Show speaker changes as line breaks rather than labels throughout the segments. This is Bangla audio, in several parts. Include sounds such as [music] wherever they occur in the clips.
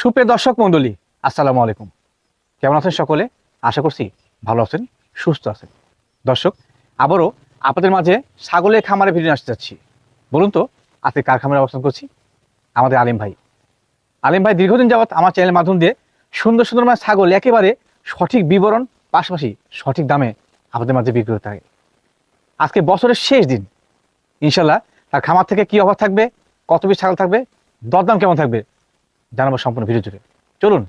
সুপ্রিয় দর্শক মণ্ডলী, আসসালামু আলাইকুম। কেমন আছেন সকলে? আশা করছি ভালো আছেন, সুস্থ আছেন। দর্শক, আবারও আপনাদের মাঝে ছাগলের খামারে ভিডিও আসতে যাচ্ছি। বলুন তো, আজকে কার খামারে অবস্থান করছি? আমাদের আলিম ভাই। আলিম ভাই, দীর্ঘদিন যাবৎ আমার চ্যানেলের মাধ্যম দিয়ে সুন্দর সুন্দর মানে ছাগল একেবারে সঠিক বিবরণ, পাশাপাশি সঠিক দামে আপনাদের মাঝে বিক্রি হতে থাকে। আজকে বছরের শেষ দিন। ইনশাল্লাহ তার খামার থেকে কি অফার থাকবে, কত পিস ছাগল থাকবে, দরদাম কেমন থাকবে জানাব সম্পূর্ণ ভিডিও জুড়ে। চলুন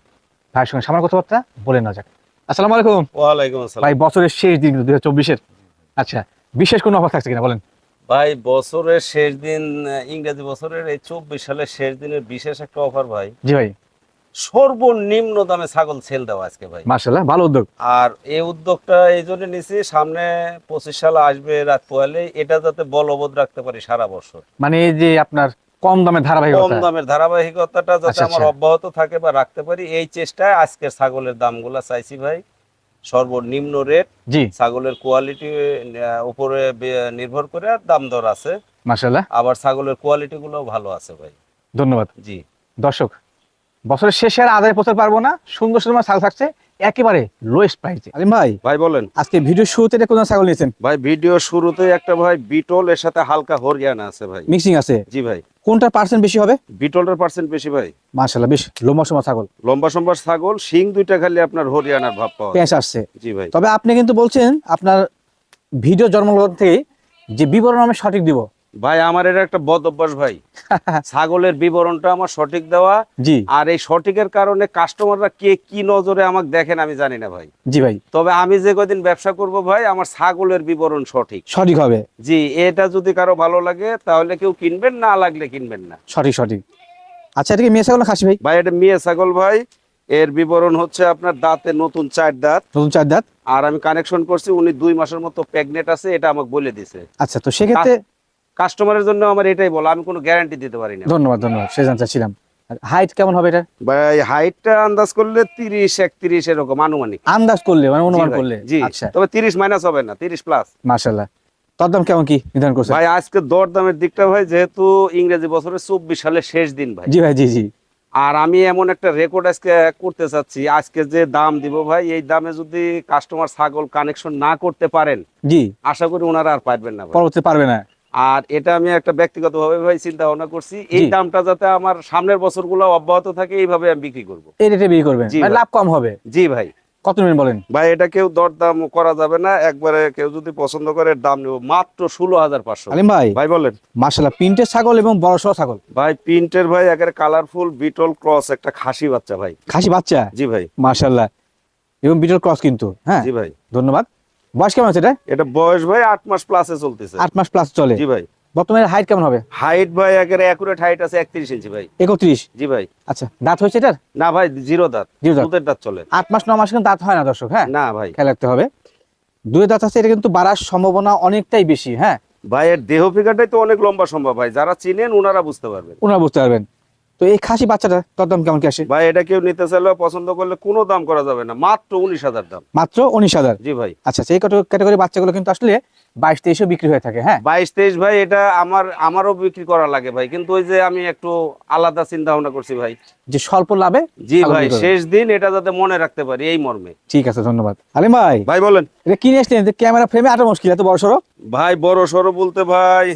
ভাইয়ের সঙ্গে সামান্য কথাবার্তা বলে না যাক। আসসালামু আলাইকুম।
ওয়ালাইকুম আসসালাম।
ভাই বছরের শেষ দিন দুই হাজার চব্বিশের। আচ্ছা বিশেষ কোনো অফার থাকছে কিনা বলেন?
ভাই বছরের শেষ দিন ইংরেজি বছরের এই চব্বিশ সালের শেষ দিনের বিশেষ একটা অফার ভাই।
জি ভাই।
সর্বনিম্ন দামে ছাগল সেল দেওয়া আজকে ভাই।
মার্শাল্লাহ ভালো উদ্যোগ।
আর এই উদ্যোগটা এই জন্য নিছি সামনে পঁচিশ সাল আসবে রাত পোয়ালে এটা যাতে বলবৎ রাখতে পারি সারা বছর।
মানে এই যে আপনার কম দামে
কম দামের ধারাবাহিকতাটা যাতে
আচ্ছা,
আমার
আচ্ছা।
অব্যাহত থাকে বা রাখতে পারি এই চেষ্টায় আজকের ছাগলের দামগুলা চাইছি ভাই। সর্বনিম্ন রেট
জি।
ছাগলের কোয়ালিটি উপরে নির্ভর করে আর দাম দর আছে।
মার্শাল্লাহ
আবার ছাগলের কোয়ালিটি গুলো ভালো আছে ভাই।
ধন্যবাদ।
জি।
দর্শক বছরের শেষে আর আদায় পৌঁছতে পারব না। সুন্দর সুন্দর ছাগল থাকছে। একেবারে লোয়েস্ট প্রাইসে আলিম ভাই
ভাই বলেন।
আজকে ভিডিও শুরুতে এটা কোন ছাগল নিয়েছেন?
ভাই ভিডিও শুরুতে একটা ভাই বিটল এর সাথে হালকা হরিয়ানা আছে ভাই।
মিক্সিং আছে?
জি ভাই।
কোনটা পার্সেন্ট বেশি হবে?
বিটলের পার্সেন্ট বেশি ভাই।
মার্শাল্লাহ বেশ লম্বা সময় ছাগল।
লম্বা সম্বার ছাগল শিং দুইটা খালি আপনার হরিয়ানার ভাব পাওয়া যায়।
পেঁচ আসছে।
জি ভাই।
তবে আপনি কিন্তু বলছেন আপনার ভিডিও জন্মলগ্ন থেকে যে বিবরণ আমি সঠিক দিব।
ভাই আমার এটা একটা বদ অভ্যাস ভাই। [laughs] ছাগলের বিবরণটা আমার সঠিক দেওয়া।
জি।
আর এই সঠিকের কারণে কাস্টমাররা কে কি নজরে আমাকে দেখেন আমি জানি না ভাই।
জি ভাই।
তবে আমি যে কদিন ব্যবসা করব ভাই আমার ছাগলের বিবরণ সঠিক।
সঠিক হবে।
জি এটা যদি কারও ভালো লাগে তাহলে কেউ কিনবেন না লাগলে কিনবেন না।
সঠিক সঠিক। আচ্ছা এটা কি মেয়ে ছাগল খাসি ভাই?
ভাই এটা মেয়ে ছাগল ভাই। এর বিবরণ হচ্ছে আপনার দাঁতে নতুন চার দাঁত।
নতুন চার দাঁত?
আর আমি কানেকশন করছি উনি দুই মাসের মতো প্রেগনেন্ট আছে এটা আমাকে বলে দিছে।
আচ্ছা তো সেক্ষেত্রে
কাস্টমারের জন্য আমার এটাই বলা আমি কোনো গ্যারান্টি দিতে পারি না।
ধন্যবাদ ধন্যবাদ সে জানতে চাচ্ছিলাম। হাইট কেমন হবে এটা
ভাই হাইটটা আন্দাজ করলে তিরিশ একত্রিশ এরকম আনুমানিক।
আন্দাজ করলে মানে অনুমান করলে?
জি।
আচ্ছা।
তবে তিরিশ মাইনাস হবে না তিরিশ প্লাস
মার্শাল্লাহ তোর কেমন কি নির্ধারণ করছে
ভাই আজকে দর দামের দিকটা ভাই যেহেতু ইংরেজি বছরের চব্বিশ সালের শেষ দিন ভাই।
জি ভাই জি জি।
আর আমি এমন একটা রেকর্ড আজকে করতে চাচ্ছি আজকে যে দাম দিব ভাই এই দামে যদি কাস্টমার ছাগল কানেকশন না করতে পারেন
জি।
আশা করি ওনারা আর পারবেন না।
পারবে না।
আর এটা আমি একটা ব্যক্তিগত ভাবে ভাই চিন্তা ভাবনা করছি এই। দামটা যাতে আমার সামনের বছরগুলো অব্যাহত থাকে এইভাবে আমি বিক্রি করব।
এই রেটে বিক্রি করবেন? মানে। লাভ কম হবে?
জি ভাই।
কত নেবেন বলেন?
ভাই এটা কেউ দরদাম করা যাবে না একবারে কেউ যদি পছন্দ করে দাম নেব মাত্র ষোলো হাজার পাঁচশো।
ভাই
ভাই বলেন।
ছাগল এবং বড় ছাগল?
ভাই প্রিন্টের ভাই কালারফুল বিটল ক্রস একটা খাসি বাচ্চা ভাই।
খাসি বাচ্চা?
জি ভাই।
এবং বিটল ক্রস কিন্তু হ্যাঁ?
জি ভাই।
ধন্যবাদ। বয়স কেমন আছে এটা?
এটা বয়স ভাই আট মাস প্লাসে চলতেছে।
আট মাস প্লাস চলে।
জি ভাই।
বর্তমানে হাইট কেমন হবে?
হাইট ভাই একেবারে অ্যাকুরেট হাইট আছে একত্রিশ ইঞ্চি ভাই।
একত্রিশ?
জি ভাই।
আচ্ছা দাঁত হয়েছে এটার?
না ভাই জিরো দাঁত।
জিরো দাঁত।
দুধের দাঁত চলে।
আট মাস ন মাস কিন্তু দাঁত হয় না দর্শক হ্যাঁ?
না ভাই।
খেয়াল রাখতে হবে। দুই দাঁত আছে এটা কিন্তু বাড়ার সম্ভাবনা অনেকটাই বেশি হ্যাঁ?
ভাই এর দেহ ফিগারটাই তো অনেক লম্বা সম্ভব ভাই। যারা চিনেন ওনারা বুঝতে পারবেন।
ওনারা বুঝতে পারবেন। তো এই খাসি বাচ্চাটা তোর দাম কেমন কি আসে?
ভাই এটা কেউ নিতে চাইলে পছন্দ করলে কোনো দাম করা যাবে না। মাত্র উনিশ হাজার দাম।
মাত্র উনিশ হাজার?
জি ভাই।
আচ্ছা এই ক্যাটাগরি বাচ্চাগুলো কিন্তু আসলে বাইশ তেইশও বিক্রি হয়ে থাকে হ্যাঁ?
বাইশ তেইশ ভাই এটা আমার আমারও বিক্রি করা লাগে ভাই। কিন্তু ওই যে আমি একটু আলাদা চিন্তা ভাবনা করছি ভাই।
যে স্বল্প লাভে
জি ভাই শেষ দিন এটা যাতে মনে রাখতে পারি এই মর্মে।
ঠিক আছে ধন্যবাদ। আলিম ভাই।
ভাই বলেন।
এটা কিনে এসলেন যে ক্যামেরা ফ্রেমে আটা মুশকিল এত বড় সড়ো
ভাই বড় সড়ো বলতে ভাই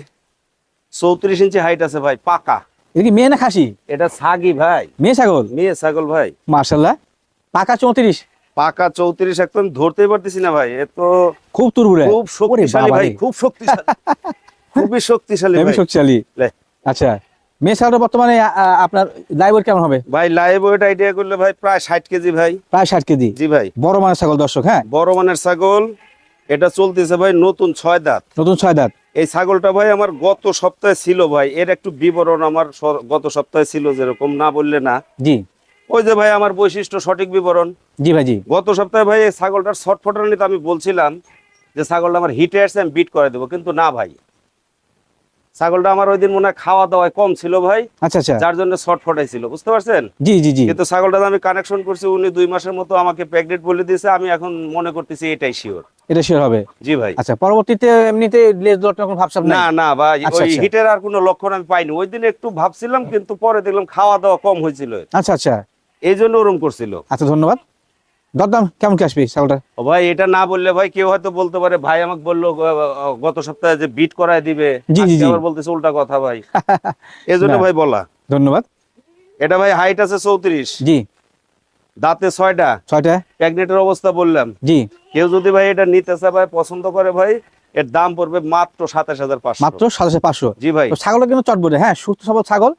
চৌত্রিশ ইঞ্চি হাইট আছে ভাই পাকা।
এটা কি মেয়ে না খাসি?
এটা ছাগি ভাই।
মেয়ে ছাগল?
মেয়ে ছাগল ভাই।
মার্শাল্লাহ পাকা চৌত্রিশ?
পাকা চৌত্রিশ একদম ধরতেই পারতেছি না ভাই। এ তো
খুব তুরবুরে।
খুব শক্তিশালী ভাই খুব শক্তিশালী। খুবই শক্তিশালী ভাই।
শক্তিশালী। আচ্ছা। মেয়ে ছাগলটা বর্তমানে আপনার লাইভ কেমন হবে?
ভাই লাইভ ওয়েট আইডিয়া করলে ভাই প্রায় ষাট কেজি ভাই।
প্রায় ষাট কেজি।
জি ভাই।
বড় মানের ছাগল দর্শক হ্যাঁ?
বড় মানের ছাগল এটা চলতেছে ভাই নতুন ছয় দাঁত।
নতুন ছয় দাঁত।
এই ছাগলটা ভাই আমার গত সপ্তাহে ছিল ভাই এর একটু বিবরণ আমার গত সপ্তাহে ছিল যেরকম না বললে না।
জি।
ওই যে ভাই আমার বৈশিষ্ট্য সঠিক বিবরণ।
জি ভাই জি।
গত সপ্তাহে ভাই এই ছাগলটার শর্ট ফটানিতে আমি বলছিলাম যে ছাগলটা আমার হিটে আসছে আমি বিট করে দেবো কিন্তু না ভাই। ছাগলটা আমার ওই দিন মনে হয় খাওয়া দাওয়ায় কম ছিল ভাই।
আচ্ছা আচ্ছা।
যার জন্য শর্ট ফটাই ছিল বুঝতে পারছেন?
জি জি জি।
কিন্তু ছাগলটা আমি কানেকশন করছি উনি দুই মাসের মতো আমাকে বলে দিয়েছে আমি এখন মনে করতেছি এটাই শিওর
এটা শিওর হবে?
জি ভাই।
আচ্ছা পরবর্তীতে এমনিতে লেজ দরটা কোনো ভাবসাব
না না ভাই
আচ্ছা,
ওই
আচ্ছা।
হিটের আর কোনো লক্ষণ আমি পাইনি। ওই দিন একটু ভাবছিলাম কিন্তু পরে দেখলাম খাওয়া দাওয়া কম হয়েছিল।
আচ্ছা আচ্ছা।
এই জন্য ওরম করছিল।
আচ্ছা ধন্যবাদ। দরদাম কেমন কি আসবে ছাগলটা?
ভাই এটা না বললে ভাই কেউ হয়তো বলতে পারে ভাই আমাকে বলল গত সপ্তাহে যে বিট করায় দিবে। আবার বলতেছে উল্টা কথা ভাই। [laughs] এই জন্য
না।
ভাই বলা।
ধন্যবাদ।
এটা ভাই হাইট আছে চৌত্রিশ।
জি।
দাঁতে ছয়টা।
ছয়টা।
প্যাগনেটের অবস্থা বললাম।
জি।
কেউ যদি ভাই এটা নিতে চায় ভাই পছন্দ করে ভাই এর দাম পড়বে মাত্র সাতাশ হাজার পাঁচশো।
মাত্র সাতাশে পাঁচশো।
জি ভাই।
তো ছাগলটা কিন্তু চটবটে হ্যাঁ সুস্থ সবল ছাগল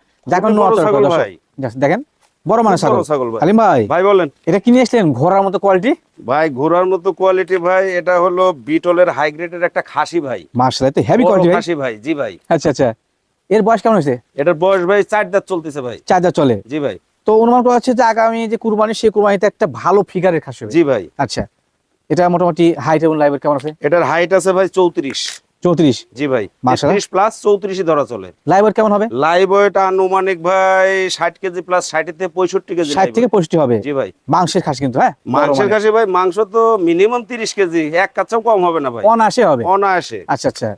ভাই।
দেখেন। বড় মানে ছাগল।
ছাগল ভাই।
হালিম ভাই
ভাই বলেন।
এটা কি নিয়ে এসলেন ঘোড়ার মতো কোয়ালিটি
ভাই ঘোড়ার মতো কোয়ালিটি ভাই এটা হলো বিটলের হাই গ্রেডের একটা খাসি ভাই।
মার্শাল তো হেভি কোয়ালিটি ভাই?
খাসি ভাই জি ভাই।
আচ্ছা আচ্ছা। এর বয়স কেমন হয়েছে?
এটার বয়স ভাই চার দাঁত চলতেছে ভাই।
চার যা চলে?
জি ভাই।
তো অনুমান করা হচ্ছে যে আগামী যে কুরবানি সেই কুরবানিতে একটা ভালো ফিগারের খাসি
জি ভাই।
আচ্ছা। এটা মোটামুটি হাইট এবং লাইভের কেমন আছে?
এটার হাইট আছে ভাই চৌত্রিশ।
চৌত্রিশ।
জি ভাই প্লাস চৌত্রিশই ধরা চলে।
কেমন হবে?
লাইভ ওয়েট আনুমানিক ভাই ষাট কেজি প্লাস ষাট থেকে পঁয়ষট্টি কেজি
ষাট থেকে পঁয়ষট্টি হবে।
জি ভাই।
মাংসের খাসি কিন্তু হ্যাঁ?
মাংসের কাছে ভাই মাংস তো মিনিমাম তিরিশ কেজি এক কাছেও কম হবে না ভাই।
অনাসে হবে।
অনায়াসে।
আচ্ছা আচ্ছা।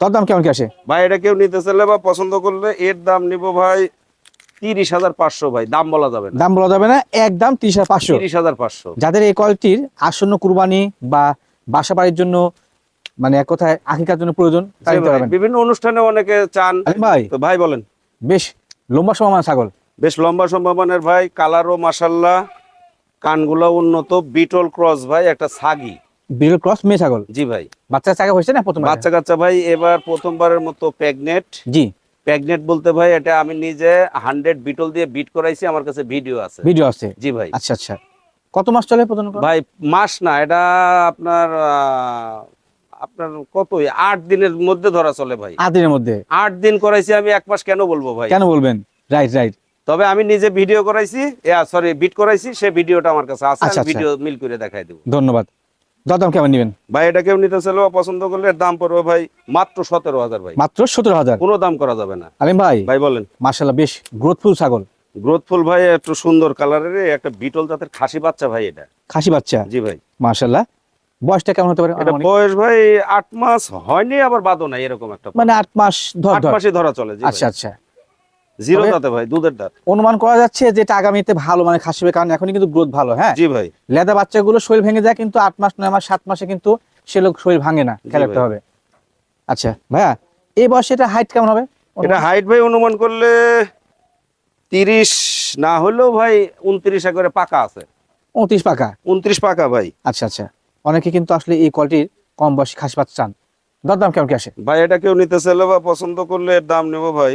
তোর দাম কেমন কি আসে?
ভাই এটা কেউ নিতে চাইলে বা পছন্দ করলে এর দাম নিব ভাই তিরিশ হাজার পাঁচশো ভাই। দাম বলা যাবে না।
দাম বলা যাবে না একদম তিরিশ হাজার পাঁচশো।
তিরিশ হাজার পাঁচশো।
যাদের এই কোয়ালিটির আসন্ন কুরবানি বা বাসা বাড়ির জন্য মানে এক কথায় আকিকার জন্য প্রয়োজন
বিভিন্ন অনুষ্ঠানে অনেকে চান।
ভাই
তো ভাই বলেন।
বেশ লম্বা সময় ছাগল।
বেশ লম্বা সম্ভাবনার ভাই কালারও মাসাল্লাহ কানগুলো উন্নত বিটল ক্রস ভাই একটা
ক্রস মেয়ে ছাগল?
জি ভাই।
বাচ্চা চাকা হয়েছে না প্রথম
বাচ্চা কাচ্চা ভাই এবার প্রথমবারের মতো প্রেগনেট।
জি।
প্রেগনেট বলতে ভাই এটা আমি নিজে হান্ড্রেড বিটল দিয়ে বিট করাইছি আমার কাছে ভিডিও আছে।
ভিডিও আছে?
জি ভাই।
আচ্ছা আচ্ছা। কত মাস চলে প্রথম
ভাই মাস না এটা আপনার আহ, আপনার কত আট দিনের মধ্যে ধরা চলে ভাই।
আট দিনের মধ্যে?
আট দিন করাইছি আমি এক মাস কেন বলব ভাই?
কেন বলবেন? রাইট রাইট
তবে আমি নিজে ভিডিও করাইছি সরি বিট করাইছি সে ভিডিওটা আমার কাছে আছে
আচ্ছা,
আমি
আচ্ছা।
ভিডিও মিল করে দেখাই দেবো।
ধন্যবাদ। দরদাম কেমন নেবেন?
ভাই এটা কেউ নিতে চাইলেও পছন্দ করলে দাম পড়বে ভাই মাত্র সতেরো হাজার ভাই।
মাত্র সতেরো হাজার?
কোনো দাম করা যাবে না।
আলিম ভাই
ভাই বলেন।
মার্শাল্লাহ বেশ গ্রোথফুল ছাগল।
গ্রোথফুল ভাই একটু সুন্দর কালারের একটা বিটল জাতের খাসি বাচ্চা ভাই এটা।
খাসি বাচ্চা?
জি ভাই।
মার্শাল্লাহ বয়সটা কেমন হতে পারে?
বয়স ভাই আট মাস হয়নি আবার বাদও নাই এরকম একটা
মানে আট মাস ধর
আট মাসে ধরা চলে
আচ্ছা আচ্ছা।
জিরো দাঁতে ভাই দুধের দাঁত।
অনুমান করা যাচ্ছে যে এটা আগামীতে ভালো মানে খাসি হবে কারণ এখনই কিন্তু গ্রোথ ভালো হ্যাঁ?
জি ভাই।
লেদা বাচ্চাগুলো শরীর ভেঙে যায় কিন্তু আট মাস নয় মাস সাত মাসে কিন্তু সে লোক শরীর ভাঙে না খেয়াল রাখতে হবে। আচ্ছা ভাইয়া এই বয়সে এটা হাইট কেমন হবে?
এটা হাইট ভাই অনুমান করলে তিরিশ না হলেও ভাই উনত্রিশ করে পাকা আছে।
উনত্রিশ পাকা?
উনত্রিশ পাকা ভাই।
আচ্ছা আচ্ছা। অনেকে কিন্তু আসলে এই কোয়ালিটির কম বয়সী খাসি বাচ্চা চান। দরদাম কেমন কি আসে?
ভাই এটা কেউ নিতে চাইলে বা পছন্দ করলে এর দাম নেব ভাই।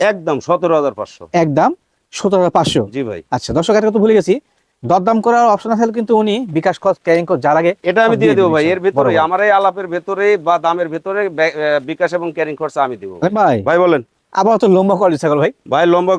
একদম সতেরো হাজার পাঁচশো।
একদম সতেরো হাজার পাঁচশো?
জি ভাই।
আচ্ছা দর্শক একটা কথা ভুলে গেছি। দরদাম করার অপশন আছে কিন্তু উনি বিকাশ কস ক্যারিং কস যার আগে
এটা আমি দিয়ে দেবো ভাই। এর ভেতরে। আমার এই আলাপের ভেতরে বা দামের ভেতরে বিকাশ এবং ক্যারিং খরচা আমি দিব।
ভাই।
ভাই বলেন।
আবার তো লম্বা কোয়ালিটি ছাগল ভাই।
ভাই লম্বা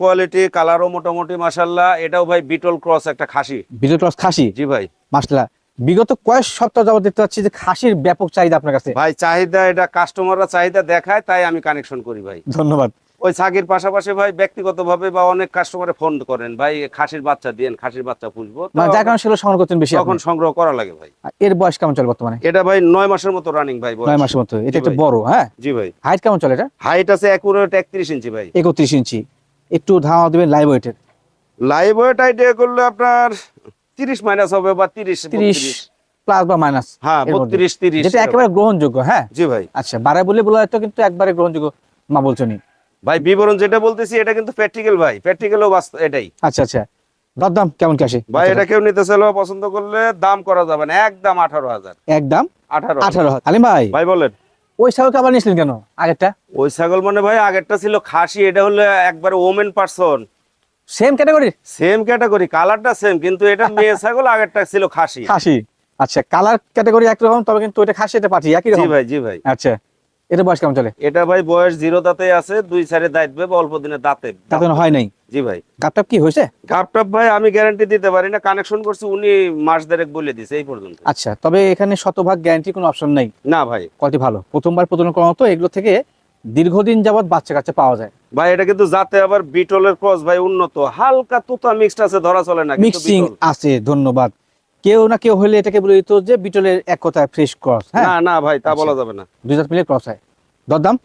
কোয়ালিটি কালারও মোটামুটি মাসাল্লাহ এটাও ভাই বিটল ক্রস একটা খাসি।
বিটল ক্রস খাসি?
জি ভাই।
মাসলা বিগত কয়েক সপ্তাহ যাবত দেখতে পাচ্ছি যে খাসির ব্যাপক চাহিদা আপনার কাছে।
ভাই চাহিদা এটা কাস্টমাররা চাহিদা দেখায় তাই আমি কানেকশন করি ভাই।
ধন্যবাদ।
ওই ছাগির পাশাপাশি ভাই ব্যক্তিগতভাবে বা অনেক কাস্টমারে ফোন করেন ভাই খাসির বাচ্চা দিয়েন খাসির বাচ্চা পুষবো।
মানে যার কারণে সেগুলো সংগ্রহ করতেন বেশি
তখন সংগ্রহ করা লাগে ভাই।
এর বয়স কেমন চলে বর্তমানে?
এটা ভাই নয় মাসের মতো রানিং ভাই
নয় মাসের মতো। এটা একটু বড় হ্যাঁ?
জি ভাই।
হাইট কেমন চলে এটা?
হাইট আছে একুরেট একত্রিশ ইঞ্চি ভাই।
একত্রিশ ইঞ্চি। একটু ধাওয়া দেবেন লাইভ ওয়েটের
লাইভ ওয়েট আইডিয়া করলে আপনার তিরিশ মাইনাস হবে বা তিরিশ
তিরিশ প্লাস বা মাইনাস
হ্যাঁ বত্রিশ তিরিশ
যেটা একেবারে গ্রহণযোগ্য হ্যাঁ?
জি ভাই।
আচ্ছা বাড়ায় বলে বলা হয়তো কিন্তু একবারে গ্রহণযোগ্য মা বলছনি
ভাই বিবরণ যেটা বলতেছি এটা কিন্তু প্র্যাকটিক্যাল ভাই। প্র্যাকটিক্যালও বাস্তব এটাই।
আচ্ছা আচ্ছা। দরদাম কেমন কি আসে?
ভাই এটা কেউ নিতে চাইলে পছন্দ করলে দাম করা যাবে না। একদম আঠারো হাজার।
একদম
আঠারো
আঠারো হাজার। আলিম ভাই
ভাই বলেন।
ওই ছাগলকে আবার নিয়েছিলেন কেন? আগেরটা?
ওই ছাগল মানে ভাই আগেরটা ছিল খাসি এটা হলো একবার women person
same category
same category কালারটা সেম কিন্তু এটা মেয়ে ছাগল আগেরটা ছিল খাসি।
খাসি। আচ্ছা কালার ক্যাটাগরি একরকম তবে কিন্তু ওটা খাসি এটা পাঠি একই রকম।
জি ভাই জি ভাই।
আচ্ছা। এটা বয়স কেমন চলে?
এটা ভাই বয়স জিরো দাঁতে আছে দুই সাইডে দাঁতবে বা অল্প দিনে দাঁতে।
হয় নাই?
জি ভাই।
গাপটাপ কি হয়েছে?
গাপটাপ ভাই আমি গ্যারান্টি দিতে পারি না কানেকশন করছি উনি মাস দেড়েক বলে দিছে এই পর্যন্ত।
আচ্ছা তবে এখানে শতভাগ গ্যারান্টি কোনো অপশন নাই?
না ভাই।
কোয়ালিটি ভালো। প্রথমবার প্রজনন করানো তো এগুলো থেকে দীর্ঘদিন যাবত বাচ্চা কাচ্চা পাওয়া যায়।
ভাই এটা কিন্তু যাতে আবার বিটলের ক্রস ভাই উন্নত। হালকা তুতা মিক্সড আছে ধরা চলে না
মিক্সিং আছে ধন্যবাদ। কেউ না কেউ হলে এটাকে বলে দিত যে বিটলের এক কথায় ফ্রেশ ক্রস হ্যাঁ?
না না ভাই তা
আচ্ছা।
বলা যাবে না।
দুই জাত মিলে ক্রস হয়। দরদাম?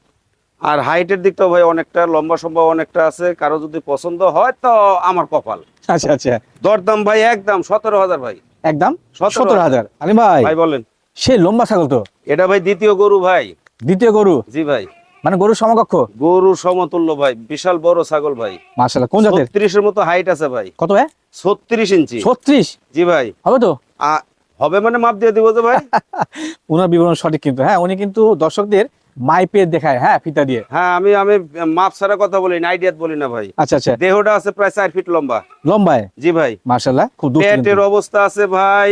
আর হাইটের দিকটাও ভাই অনেকটা লম্বা সম্ভব অনেকটা আছে। কারও যদি পছন্দ হয় তো আমার কপাল।
আচ্ছা আচ্ছা।
দরদাম ভাই একদম সতেরো হাজার ভাই।
একদম?
সতেরো
হাজার। আলিম ভাই
ভাই বলেন।
সে লম্বা ছাগল তো।
এটা ভাই দ্বিতীয় গরু ভাই।
দ্বিতীয় গরু?
জি ভাই।
মানে গরুর সমকক্ষ?
গরু সমতুল্য ভাই। বিশাল বড় ছাগল ভাই।
মার্শাল্লাহ কোন জাতের?
ছত্রিশের মতো হাইট আছে ভাই।
কত ভাই?
ছত্রিশ ইঞ্চি।
ছত্রিশ?
জি ভাই।
হবে তো?
হবে মানে মাপ দিয়ে দিব তো ভাই। [laughs]
ওনার বিবরণ সঠিক কিন্তু। হ্যাঁ উনি কিন্তু দর্শকদের মাইপে দেখায় হ্যাঁ ফিতা দিয়ে।
হ্যাঁ আমি আমি মাপ ছাড়া কথা বলি না আইডিয়াত বলি না ভাই।
আচ্ছা আচ্ছা।
দেহটা আছে প্রায় চার ফিট লম্বা।
লম্বায়?
জি ভাই।
মার্শাল্লাহ খুব
পেটের অবস্থা আছে ভাই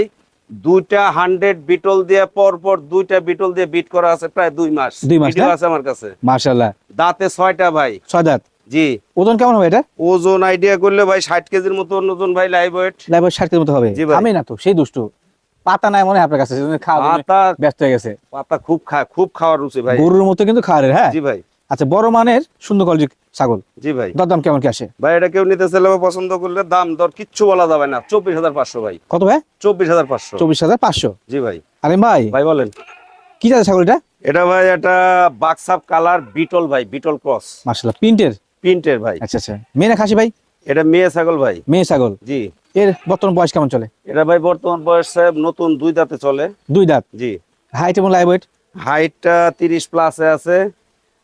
দুইটা হান্ড্রেড বিটল দিয়ে পর পর দুইটা বিটল দিয়ে বিট করা আছে প্রায় দুই মাস।
দুই মাস,
আছে আমার কাছে।
মার্শাল্লাহ
দাঁতে ছয়টা ভাই।
ছয় দাঁত?
জি।
ওজন কেমন হবে এটা?
ওজন আইডিয়া করলে ভাই ষাট কেজির মতো ওজন ভাই লাইভ ওয়েট
লাইভ ষাট কেজির মতো হবে। আমি না তো সেই দুষ্টু। পাতা নাই মনে আপনার কাছে খাওয়া
পাতা
ব্যস্ত হয়ে গেছে।
পাতা খুব খা খুব খাওয়ার রুচি ভাই।
গরুর মতো কিন্তু খাওয়ার হ্যাঁ?
জি ভাই।
আচ্ছা বড় মানের সুন্দর কলজি ছাগল।
জি ভাই।
দরদাম কেমন কি আসে?
ভাই এটা কেউ নিতে চাইলে পছন্দ করলে দাম দর কিচ্ছু বলা যাবে না। চব্বিশ হাজার পাঁচশো ভাই।
কত ভাই?
চব্বিশ হাজার পাঁচশো।
চব্বিশ হাজার পাঁচশো।
জি ভাই।
আরে ভাই
ভাই বলেন।
কি জাতের ছাগল এটা?
এটা ভাই এটা বাক্সাপ কালার বিটল ভাই বিটল ক্রস।
মার্শাল্লাহ প্রিন্টের?
প্রিন্টের ভাই।
আচ্ছা আচ্ছা। মেয়ে না খাসি ভাই?
এটা মেয়ে ছাগল ভাই।
মেয়ে ছাগল?
জি।
এর বর্তমান বয়স কেমন চলে?
এটা ভাই বর্তমান বয়স সাহেব নতুন দুই দাঁতে চলে।
দুই দাঁত?
জি।
হাইট এবং লাইভ ওয়েট
হাইটটা তিরিশ প্লাসে আছে।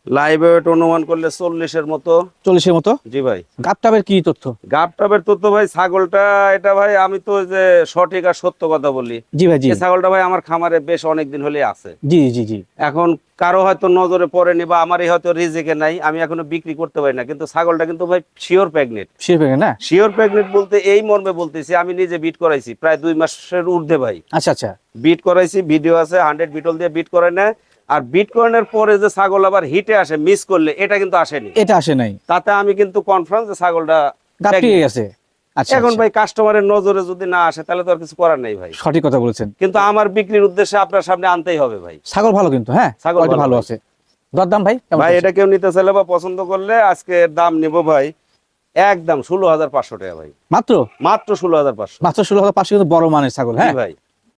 লাইভ ওয়েট অনুমান করলে চল্লিশের মতো।
চল্লিশের মতো?
জি ভাই।
গাপটাবের কি তথ্য?
গাবটাবের তো তো ভাই ছাগলটা এটা ভাই আমি তো যে সঠিক আর সত্য কথা বলি।
জি ভাই জি।
ছাগলটা ভাই আমার খামারে বেশ অনেকদিন হলে আছে।
জি জি জি।
এখন কারও হয়তো নজরে পড়েনি বা আমারই হয়তো রিজেকে নাই আমি এখনও বিক্রি করতে পারি না। কিন্তু ছাগলটা কিন্তু ভাই শিওর প্রেগনেন্ট
শির পেগে না?
শিওর প্রেগনেন্ট বলতে এই মর্মে বলতেছি আমি নিজে বিট করাইছি প্রায় দুই মাসের ঊর্ধ্বে ভাই।
আচ্ছা আচ্ছা।
বিট করাইছি ভিডিও আছে হান্ড্রেড বিটল দিয়ে বিট করে নেয় আর বিট করানোর পরে যে ছাগল আবার হিটে আসে মিস করলে এটা কিন্তু আসেনি।
এটা আসে নাই।
তাতে আমি কিন্তু কনফার্ম যে ছাগলটা
গাপ গেছে। আচ্ছা
এখন
আচ্ছা।
ভাই কাস্টমারের নজরে যদি না আসে তাহলে তো আর কিছু করার নেই ভাই।
সঠিক কথা বলেছেন।
কিন্তু আমার বিক্রির উদ্দেশ্যে আপনার সামনে আনতেই হবে ভাই।
ছাগল ভালো কিন্তু হ্যাঁ?
ছাগল ভালো
আছে? দরদাম ভাই
ভাই এটা কেউ নিতে চাইলে বা পছন্দ করলে আজকে দাম নিব ভাই একদম ষোলো হাজার পাঁচশো টাকা ভাই।
মাত্র?
মাত্র ষোলো হাজার পাঁচশো।
মাত্র ষোলো হাজার পাঁচশো কিন্তু বড় মানের ছাগল হ্যাঁ?
ভাই।